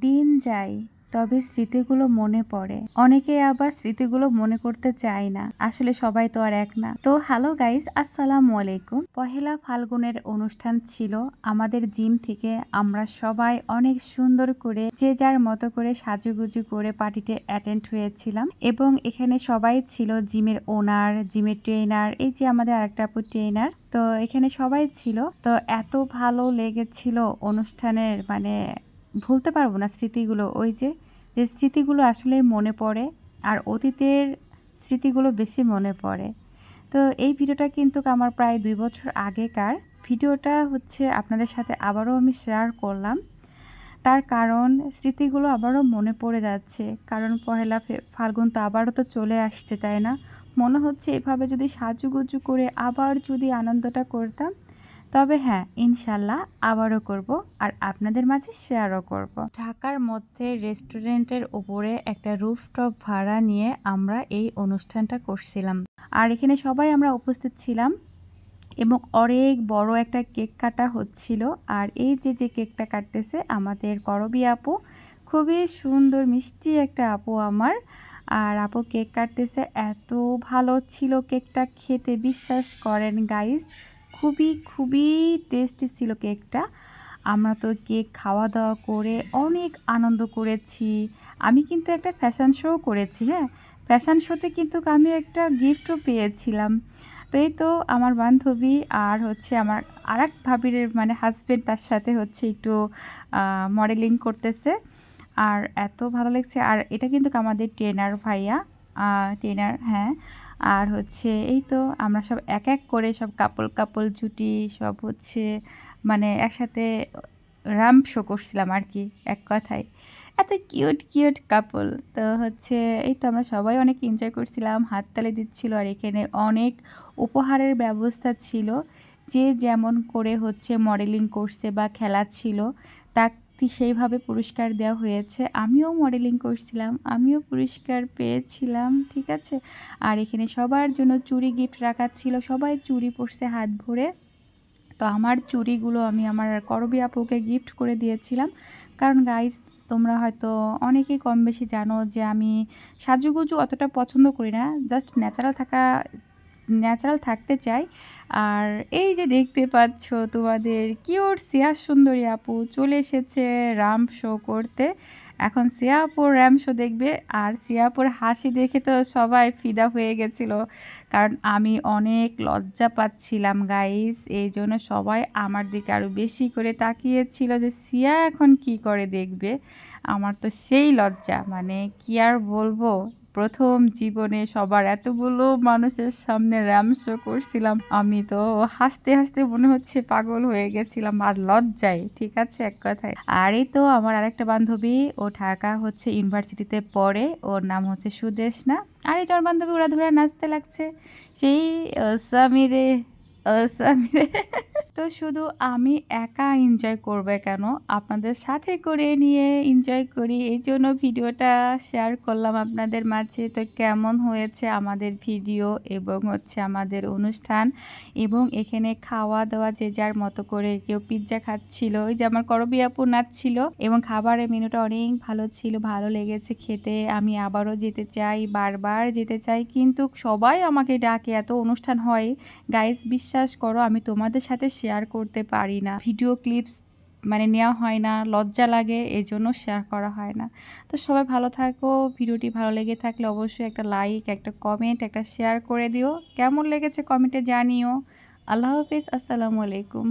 দিন যায়, তবে স্মৃতিগুলো মনে পড়ে। অনেকে আবার স্মৃতিগুলো মনে করতে চায় না। আসলে সবাই তো আর এক না। তো হ্যালো গাইস, আসসালামু আলাইকুম। পহেলা ফাল্গুনের অনুষ্ঠান ছিল আমাদের জিম থেকে। আমরা সবাই অনেক সুন্দর করে, যে যার মতো করে সাজুগুজু করে পার্টিতে অ্যাটেন্ড হয়েছিলাম। এবং এখানে সবাই ছিল জিমের ওনার, জিমের ট্রেনার, এই যে আমাদের আরেকটা আপু ট্রেনার। তো এখানে সবাই ছিল। তো এত ভালো লেগেছিল অনুষ্ঠানের মানে ভুলতে পারব না স্মৃতিগুলো। ওই যে যে স্মৃতিগুলো আসলে মনে পড়ে আর অতীতের স্মৃতিগুলো বেশি মনে পড়ে। তো এই ভিডিওটা কিন্তু আমার প্রায় দুই বছর আগেকার। ভিডিওটা হচ্ছে আপনাদের সাথে আবারও আমি শেয়ার করলাম। তার কারণ স্মৃতিগুলো আবারও মনে পড়ে যাচ্ছে। কারণ পহেলা ফাল্গুন তো আবারও তো চলে আসছে, তাই না? মনে হচ্ছে এভাবে যদি সাজুগুজু করে আবার যদি আনন্দটা করতাম তবে হ্যাঁ ইনশাল্লাহ আবারও করব আর আপনাদের মাঝে শেয়ারও করব। ঢাকার মধ্যে রেস্টুরেন্টের ওপরে একটা রুফটপ ভাড়া নিয়ে আমরা এই অনুষ্ঠানটা করছিলাম। আর এখানে সবাই আমরা উপস্থিত ছিলাম এবং অনেক বড় একটা কেক কাটা হচ্ছিল আর এই যে যে কেকটা কাটতেছে আমাদের করবি আপু, খুবই সুন্দর মিষ্টি একটা আপু আমার। আর আপু কেক কাটতেছে, এত ভালো ছিল কেকটা খেতে, বিশ্বাস করেন গাইস খুবই খুবই টেস্টি ছিল কেকটা। আমরা তো কেক খাওয়া দাওয়া করে অনেক আনন্দ করেছি। আমি কিন্তু একটা ফ্যাশন শো করেছি হ্যাঁ? ফ্যাশন শোতে কিন্তু আমি একটা গিফটও পেয়েছিলাম। তো এই তো আমার বান্ধবী আর হচ্ছে আমার আর এক ভাবির মানে হাজব্যান্ড তার সাথে হচ্ছে একটু মডেলিং করতেছে। আর এত ভালো লাগছে। আর এটা কিন্তু আমাদের ট্রেনার ভাইয়া। ট্রেনার হ্যাঁ। আর হচ্ছে এই তো আমরা সব এক এক করে সব কাপল কাপল জুটি সব হচ্ছে মানে একসাথে র্যাম্প শো করছিলাম আর কি, এক কথায়। এত কিউট কিউট কাপল তো হচ্ছে এই তো আমরা সবাই অনেক এনজয় করছিলাম, হাততালি দিচ্ছিল আর এখানে অনেক উপহারের ব্যবস্থা ছিল। যে যেমন করে হচ্ছে মডেলিং করছে বা খেলা ছিল তাকে সেইভাবে পুরস্কার দেওয়া হয়েছে। আমিও মডেলিং করছিলাম, আমিও পুরস্কার পেয়েছিলাম, ঠিক আছে? আর এখানে সবার জন্য চুরি গিফট রাখা ছিল, সবাই চুরি পরছে হাত ভরে। তো আমার চুড়িগুলো আমি আমার করবি আপুকে গিফট করে দিয়েছিলাম। কারণ গাইস তোমরা হয়তো অনেকেই কম বেশি জানো যে আমি সাজুগুজু অতটা পছন্দ করি না জাস্ট ন্যাচারাল থাকা ন্যাচারাল থাকতে চাই। আর এই যে দেখতে পাচ্ছ তোমাদের কিওর সিয়া সুন্দরী আপু চলে এসেছে রাম শো করতে। এখন সিয়াপুর র্যাম শো দেখবে আর সিয়াপুর হাসি দেখে তো সবাই ফিদা হয়ে গেছিল। কারণ আমি অনেক লজ্জা পাচ্ছিলাম গাইস এই জন্য সবাই আমার দিকে আরও বেশি করে তাকিয়েছিল যে সিয়া এখন কি করে দেখবে। আমার তো সেই লজ্জা মানে কি আর বলব? প্রথম জীবনে সবার এতগুলো মানুষের সামনে র্যাম শো করছিলাম, আমি তো হাসতে হাসতে মনে হচ্ছে পাগল হয়ে গেছিলাম আর লজ্জায়, ঠিক আছে এক কথায়। আর এই তো আমার আরেকটা বান্ধবী, ও ঢাকা হচ্ছে ইউনিভার্সিটিতে পড়ে, ওর নাম হচ্ছে সুদেশনা। আর এই জন বান্ধবী, ওরা ধরে নাচতে লাগছে। সেই সামিরে সামিরে তো শুধু আমি একা এনজয় করবে কেন? আপনাদের সাথে করে নিয়ে এনজয় করি, এই জন্য ভিডিওটা শেয়ার করলাম আপনাদের মাঝে। তো কেমন হয়েছে আমাদের ভিডিও এবং হচ্ছে আমাদের অনুষ্ঠান? এবং এখানে খাওয়া দাওয়া যে যার মতো করে কেউ পিৎজা খাচ্ছিল, ওই যে আমার করবি আপু নাচছিল এবং খাবারের মেনুটা অনেক ভালো ছিল, ভালো লেগেছে খেতে। আমি আবারও যেতে চাই, বারবার যেতে চাই, কিন্তু সবাই আমাকে ডাকে, এত অনুষ্ঠান হয়। গাইস বিশ্বাস করো, আমি তোমাদের সাথে শেয়ার করতে পারি না। ভিডিও ক্লিপস মানে নেওয়া হয় না, লজ্জা লাগে এই জন্য শেয়ার করা হয় না। তো সবাই ভালো থাকো, ভিডিওটি ভালো লেগে থাকলে অবশ্যই একটা লাইক একটা কমেন্ট একটা শেয়ার করে দিও। কেমন লেগেছে কমেন্টে জানিও। আল্লাহ হাফিজ, আসসালামু আলাইকুম।